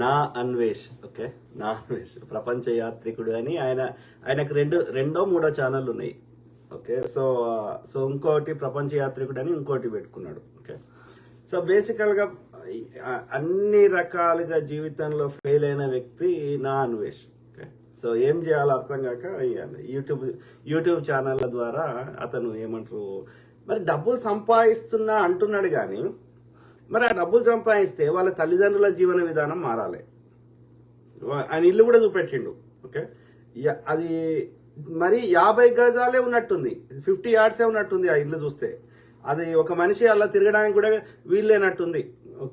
నా అన్వేష్ ఓకే? నా అన్వేష్ ప్రపంచ యాత్రికుడు అని ఆయన ఆయనకు రెండు రెండో మూడో ఛానల్ ఉన్నాయి. ఓకే? సో సో ఇంకోటి ప్రపంచ యాత్రికుడు అని ఇంకోటి పెట్టుకున్నాడు. ఓకే? సో బేసికల్గా అన్ని రకాలుగా జీవితంలో ఫెయిల్ అయిన వ్యక్తి నా అన్వేష్. ఓకే? సో ఏం చేయాలో అర్థం కాక ఇయ్యాలి. యూట్యూబ్ యూట్యూబ్ ఛానళ్ళ ద్వారా అతను ఏమంటారు మరి డబ్బులు సంపాదిస్తున్నా అంటున్నాడు కానీ మరి ఆ డబ్బులు సంపాదిస్తే వాళ్ళ తల్లిదండ్రుల జీవన విధానం మారాలి. ఆయన ఇల్లు కూడా చూపెట్టిండు ఓకే? అది మరి యాభై గజాలే ఉన్నట్టుంది ఫిఫ్టీ యార్డ్సే ఉన్నట్టుంది ఆ ఇల్లు చూస్తే. అది ఒక మనిషి అలా తిరగడానికి కూడా వీల్లేనట్టుంది.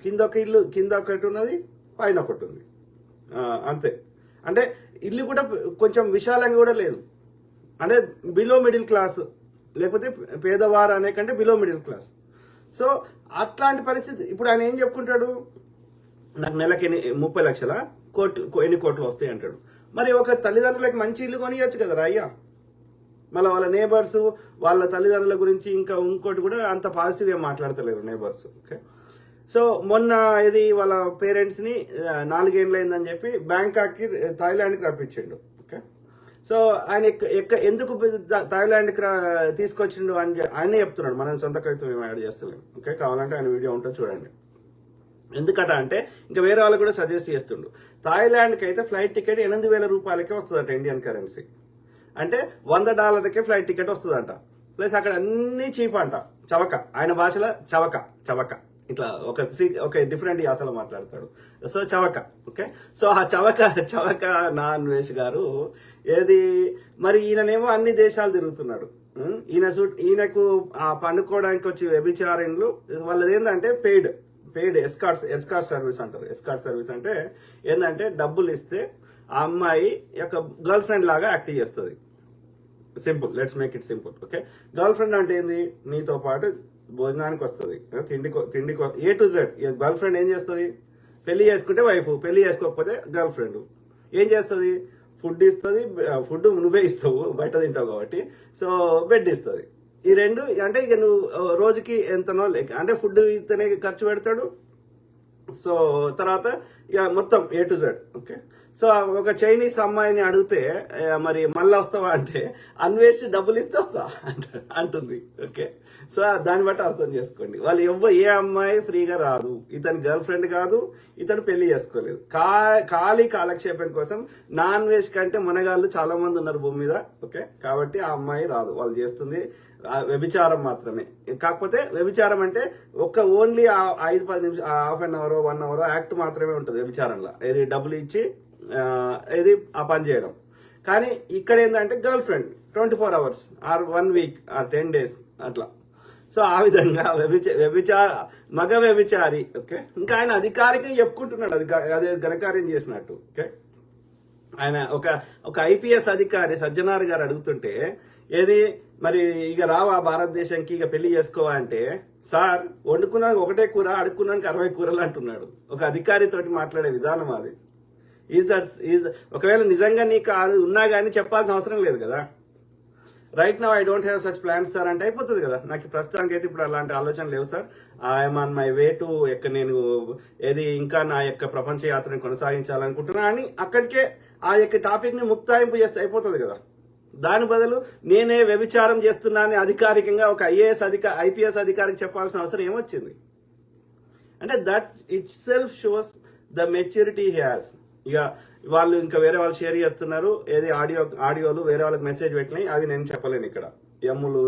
కింద ఒక ఇల్లు కింద ఒకటి ఉన్నది పైన ఒకటి ఉంది. అంతే. అంటే ఇల్లు కూడా కొంచెం విశాలంగా కూడా లేదు. అంటే బిలో మిడిల్ క్లాస్ లేకపోతే పేదవారు అనే కంటే బిలో మిడిల్ క్లాస్ సో అట్లాంటి పరిస్థితి. ఇప్పుడు ఆయన ఏం చెప్పుకుంటాడు? నాకు నెలకి ఎన్ని ముప్పై లక్షల కోట్లు ఎన్ని కోట్లు వస్తాయి అంటాడు. మరి ఒక తల్లిదండ్రులకు మంచి ఇల్లు కొనియచ్చు కదా అయ్యా మళ్ళీ వాళ్ళ నేబర్స్ వాళ్ళ తల్లిదండ్రుల గురించి ఇంకా ఇంకోటి కూడా అంత పాజిటివ్ ఏం మాట్లాడతలేరు నేబర్స్ ఓకే సో మొన్న ఇది వాళ్ళ పేరెంట్స్ని నాలుగేళ్ళు అయిందని చెప్పి బ్యాంకాక్కి థాయిలాండ్కి రప్పించిండు. సో ఆయన ఎక్క- ఎక్క ఎందుకు థా- థాయిలాండ్కి తీసుకొచ్చిండు అని ఆయనే చెప్తున్నాడు. మనం సొంత కవిత్వం ఏమి యాడ్ చేస్తలేము ఓకే? కావాలంటే ఆయన వీడియో ఉంటుంది చూడండి. ఎందుకట అంటే ఇంకా వేరే వాళ్ళు కూడా సజెస్ట్ చేస్తుండు. థాయిలాండ్కి అయితే ఫ్లైట్ టికెట్ ఎనిమిది వేల రూపాయలకే వస్తుందట ఇండియన్ కరెన్సీ. అంటే వంద డాలర్కే ఫ్లైట్ టికెట్ వస్తుందంట. ప్లస్ అక్కడ అన్ని చీప్ అంట. చవక. ఆయన భాషలో చవక. చవక. ఇట్లా ఒక శ్రీ ఒక డిఫరెంట్ యాసలో మాట్లాడతాడు. సో చవక ఓకే సో ఆ చవక చవక నాన్ వేష్ గారు ఏది మరి ఈయననేమో అన్ని దేశాలు తిరుగుతున్నాడు. ఈయన సూట్ ఈయనకు ఆ పండుకోవడానికి వచ్చి వ్యభిచారణలు వాళ్ళది ఏంటంటే paid paid escort escort service అంటారు. ఎస్కార్ట్ సర్వీస్ అంటే ఏంటంటే డబ్బులు ఇస్తే ఆ అమ్మాయి యొక్క గర్ల్ ఫ్రెండ్ లాగా యాక్ట్ చేస్తుంది. Simple let's make it simple okay girlfriend అంటే ఏంది? నీతో పాటు భోజనానికి వస్తుంది. తిండి తిండి A to Z girlfriend ఏం చేస్తుంది? పెళ్ళి చేసుకుంటే వైఫ్ పెళ్ళి చేసుకోకపోతే గర్ల్ ఫ్రెండ్. ఏం చేస్తుంది? ఫుడ్ ఇస్తుంది ఫుడ్ నువ్వే ఇస్తావు బయట తింటావు కాబట్టి. సో బెడ్ ఇస్తుంది. ఈ రెండు అంటే ఇక నువ్వు రోజుకి ఎంతనో లేక అంటే ఫుడ్ ఇతనే ఖర్చు పెడతాడు? సో తర్వాత ఇక మొత్తం A to Z okay so ఒక చైనీస్ అమ్మాయిని అడిగితే మరి మళ్ళీ వస్తావా అంటే అన్వేషి డబ్బులు ఇస్తే వస్తా అంట- అంటుంది ఓకే సో దాన్ని బట్టి అర్థం చేసుకోండి. వాళ్ళు ఎవ్వ ఏ అమ్మాయి ఫ్రీగా రాదు. ఇతని గర్ల్ ఫ్రెండ్ కాదు ఇతను పెళ్ళి చేసుకోలేదు. కా ఖాళీ కాలక్షేపం కోసం నాన్ వెజ్ కంటే మనగాళ్ళు చాలా మంది ఉన్నారు భూమి మీద ఓకే కాబట్టి ఆ అమ్మాయి రాదు. వాళ్ళు చేస్తుంది వ్యభిచారం మాత్రమే. కాకపోతే వ్యభిచారం అంటే ఒక్క ఓన్లీ ఐదు పది నిమిషం half an hour one hour act మాత్రమే ఉంటుంది వ్యభిచారంలో. ఏది డబ్బులు ఇచ్చి ఏది ఆ పని చేయడం. కానీ ఇక్కడ ఏంటంటే girlfriend twenty four hours or one week or ten days అట్లా. సో ఆ విధంగా వ్యభిచ వ్యభిచార మగ వ్యభిచారి ఓకే? ఇంకా ఆయన అధికారికంగా చెప్పుకుంటున్నాడు అది అదే ఘనకార్యం చేసినట్టు ఓకే? ఆయన ఒక ఒక ఐపీఎస్ అధికారి సజ్జనార్ గారు అడుగుతుంటే ఏది మరి ఇక రావా భారతదేశానికి ఇక పెళ్ళి చేసుకోవా అంటే సార్ వండుకున్నాను ఒకటే కూర అడుక్కున్నానికి అరవై కూరలు అంటున్నాడు. ఒక అధికారితోటి మాట్లాడే విధానం అది. ఈజ్ దట్ ఈజ్ ఒకవేళ నిజంగా నీకు అది ఉన్నా కానీ చెప్పాల్సిన అవసరం లేదు కదా. Right now I don't have such plans sir అంటే అయిపోతుంది కదా. నాకు ప్రస్తుతానికి అయితే ఇప్పుడు అలాంటి ఆలోచన లేవు sir I'm on my way to ఎక్క నేను ఏది ఇంకా నా యొక్క ప్రపంచ యాత్రను కొనసాగించాలనుకుంటున్నా అని అక్కడికే ఆ యొక్క టాపిక్ని ముక్తాయింపు చేస్తే అయిపోతుంది కదా. దాని బదులు నేనే వ్యభిచారం చేస్తున్నానని అధికారికంగా ఒక ఐఏఎస్ అధిక ఐపీఎస్ అధికారికి చెప్పాల్సిన అవసరం ఏమొచ్చింది? అంటే that itself shows the maturity has ఇక వాళ్ళు ఇంకా వేరే వాళ్ళు షేర్ చేస్తున్నారు. ఏది ఆడియో ఆడియోలు వేరే వాళ్ళకి మెసేజ్ పెట్టినాయి. అవి నేను చెప్పలేను ఇక్కడ. ఎమ్ములు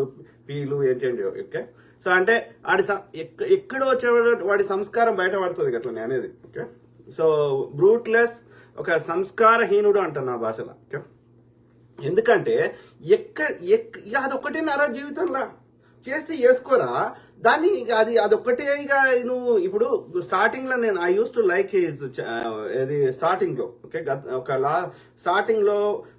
పీలు ఏంటి ఓకే? సో అంటే ఆడి ఎక్కడ ఎక్కడో వచ్చే వాడి సంస్కారం బయటపడుతుంది అట్లా నేనేది అనేది ఓకే? సో బ్రూట్లెస్ ఒక సంస్కారహీనుడు అంట నా భాషలో ఓకే? ఎందుకంటే ఎక్క ఎక్- ఇక అదొక్కటే నారా జీవితంలో. చేస్తే చేసుకోరా? దాన్ని అది అదొక్కటే ఇక నువ్వు ఇప్పుడు స్టార్టింగ్లో నేను I use to like his ఇది స్టార్టింగ్లో ఓకే ఒక లా స్టార్టింగ్లో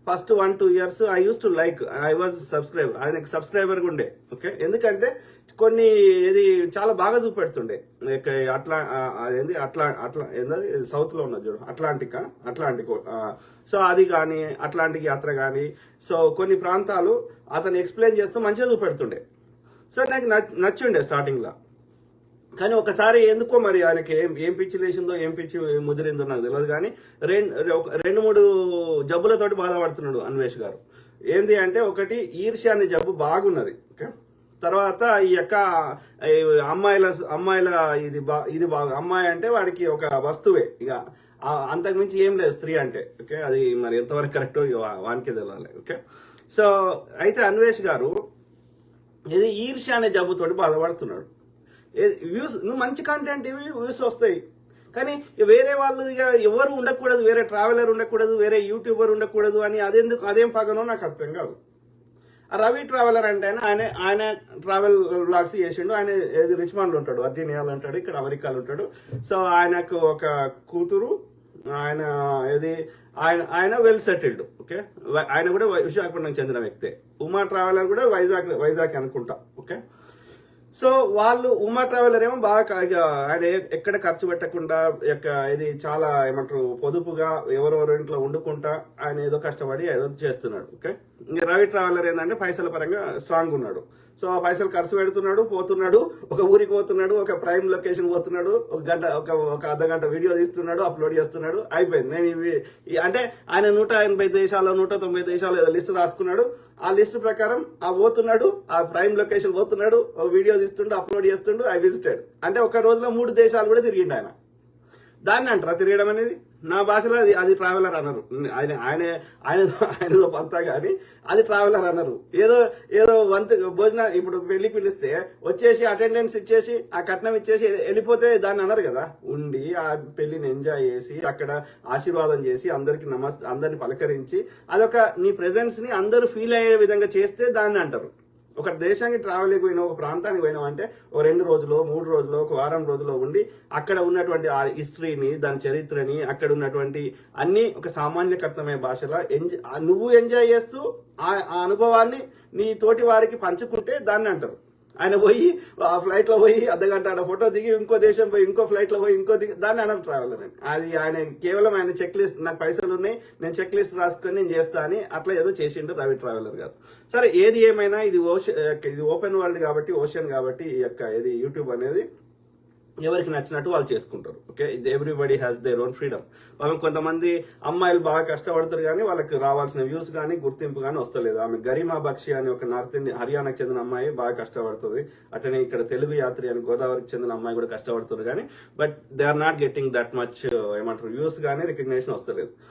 first one two years I use to like I was subscriber ఆయనకి సబ్స్క్రైబర్ ఉండే ఓకే ఎందుకంటే కొన్ని ఇది చాలా బాగా చూపెడుతుండే లైక్ అట్లా అదేంది అట్లా అట్లా ఏంటది సౌత్లో ఉన్నది చూడు అట్లాంటికా అట్లాంటిక్ సో అది కానీ అట్లాంటిక్ యాత్ర కానీ సో కొన్ని ప్రాంతాలు అతను ఎక్స్ప్లెయిన్ చేస్తూ మంచిగా చూపెడుతుండే. సో నాకు నచ్- నచ్చుండే స్టార్టింగ్లో కానీ ఒకసారి ఎందుకో మరి ఆయనకి ఏం ఏం పిచ్చి లేచిందో ఏం పిచ్చి ముదిరిందో నాకు తెలియదు కానీ రెండు ఒక రెండు మూడు జబ్బులతోటి బాధపడుతున్నాడు అన్వేష్ గారు. ఏంది అంటే ఒకటి ఈర్ష్య అనే జబ్బు బాగున్నది. ఓకే? తర్వాత ఈ యొక్క అమ్మాయిల అమ్మాయిల ఇది బా ఇది బాగా అమ్మాయి అంటే వాడికి ఒక వస్తువే. ఇక అంతకుమించి ఏం లేదు స్త్రీ అంటే. ఓకే? అది మరి ఎంతవరకు కరెక్టో ఇక వానికే తెలవాలి. ఓకే? సో అయితే అన్వేష్ గారు ఇది ఈర్ష్య అనే జబ్బుతోటి బాధపడుతున్నాడు. వ్యూస్ నువ్వు మంచి కంటెంట్ ఇవి వ్యూస్ వస్తాయి. కానీ వేరే వాళ్ళు ఇక ఎవరు ఉండకూడదు వేరే ట్రావెలర్ ఉండకూడదు వేరే యూట్యూబర్ ఉండకూడదు అని అదెందుకు అదేం పగనో నాకు అర్థం కాదు. రవి ట్రావెలర్ అంటే ఆయన ఆయన ఆయన ట్రావెల్ బ్లాగ్స్ చేసిండు. ఆయన ఏది రిచ్మాండ్ ఉంటాడు వర్జీనియాలో ఉంటాడు ఇక్కడ అమెరికాలో ఉంటాడు. సో ఆయనకు ఒక కూతురు ఆయన ఏది ఆయన ఆయన వెల్ సెటిల్డ్ ఓకే ఆయన కూడా విశాఖపట్నం చెందిన వ్యక్తే. ఉమా ట్రావెలర్ కూడా వైజాగ్ వైజాగ్ అనుకుంటా ఓకే సో వాళ్ళు ఉమా ట్రావెలర్ ఏమో బాగా ఇక ఆయన ఎక్కడ ఖర్చు పెట్టకుండా యొక్క ఇది చాలా ఏమంటారు పొదుపుగా ఎవరెవరి ఇంట్లో వండుకుంటా ఆయన ఏదో కష్టపడి ఏదో చేస్తున్నాడు ఓకే? ఇంకా రవి ట్రావెలర్ ఏంటంటే పైసల పరంగా స్ట్రాంగ్ ఉన్నాడు. సో ఆ పైసలు ఖర్చు పెడుతున్నాడు పోతున్నాడు ఒక ఊరికి పోతున్నాడు ఒక ప్రైమ్ లొకేషన్ పోతున్నాడు ఒక గంట ఒక ఒక అర్ధ గంట వీడియో తీస్తున్నాడు అప్లోడ్ చేస్తున్నాడు అయిపోయింది. నేను ఇవి అంటే ఆయన నూట ఎనభై దేశాలు నూట తొంభై దేశాలు లిస్ట్ రాసుకున్నాడు. ఆ లిస్ట్ ప్రకారం ఆ పోతున్నాడు ఆ ప్రైమ్ లొకేషన్ పోతున్నాడు ఒక వీడియో తీస్తుండు అప్లోడ్ చేస్తుండు ఐ విజిటెడ్ అంటే ఒక రోజులో మూడు దేశాలు కూడా తిరిగిండు ఆయన. దాన్ని అంటారా తిరగడం అనేది? నా భాషలో అది అది ట్రావెలర్ అన్నారు ఆయన ఆయన ఆయన ఆయనదో పంతా కానీ అది ట్రావెలర్ అన్నారు ఏదో ఏదో వంతు భోజన ఇప్పుడు పెళ్ళి పిలిస్తే వచ్చేసి అటెండెన్స్ ఇచ్చేసి ఆ కట్నం ఇచ్చేసి వెళ్ళిపోతే దాన్ని అన్నారు కదా? ఉండి ఆ పెళ్ళిని ఎంజాయ్ చేసి అక్కడ ఆశీర్వాదం చేసి అందరికి నమస్ అందరిని పలకరించి అదొక నీ ప్రెజెన్స్ని అందరూ ఫీల్ అయ్యే విధంగా చేస్తే దాన్ని అంటారు. ఒక దేశానికి ట్రావెలింగ్ పోయినా ఒక ప్రాంతానికి పోయినాం అంటే ఒక రెండు రోజులు మూడు రోజులు ఒక వారం రోజులో ఉండి అక్కడ ఉన్నటువంటి ఆ హిస్టరీని దాని చరిత్రని అక్కడ ఉన్నటువంటి అన్ని ఒక సామాన్యకర్తమైన భాషలో ఎంజాయ్ నువ్వు ఎంజాయ్ చేస్తూ ఆ ఆ అనుభవాన్ని నీ తోటి వారికి పంచుకుంటే దాన్ని అంటారు. ఆయన పోయి ఆ ఫ్లైట్లో పోయి అర్ధగంట ఆడ ఫోటో దిగి ఇంకో దేశం పోయి ఇంకో ఫ్లైట్లో పోయి ఇంకో దిగి దాన్ని అనరు ట్రావెలర్ అని. అది ఆయన కేవలం ఆయన చెక్ లిస్ట్ నాకు పైసలు ఉన్నాయి నేను చెక్ లిస్ట్ రాసుకొని నేను చేస్తా అని అట్లా ఏదో చేసిండు రవి ట్రావెలర్ గారు. సరే ఏది ఏమైనా ఇది ఓషన్ ఇది ఓపెన్ వరల్డ్ కాబట్టి ఓషన్ కాబట్టి ఈ యొక్క ఇది యూట్యూబ్ అనేది ఎవరికి నచ్చినట్టు వాళ్ళు చేసుకుంటారు ఓకే ఇది everybody has their own freedom ఆమె కొంతమంది అమ్మాయిలు బాగా కష్టపడతారు కానీ వాళ్ళకి రావాల్సిన వ్యూస్ కానీ గుర్తింపు కానీ వస్తలేదు. ఆమె గరిమా బక్షి అని ఒక నార్త్ ఇండియన్ హర్యానాకు చెందిన అమ్మాయి బాగా కష్టపడుతుంది. అట్లనే ఇక్కడ తెలుగు యాత్రి అని గోదావరికి చెందిన అమ్మాయి కూడా కష్టపడుతుంది కానీ but they are not getting that much ఏమంటారు వ్యూస్ కానీ రికగ్నేషన్ వస్తలేదు.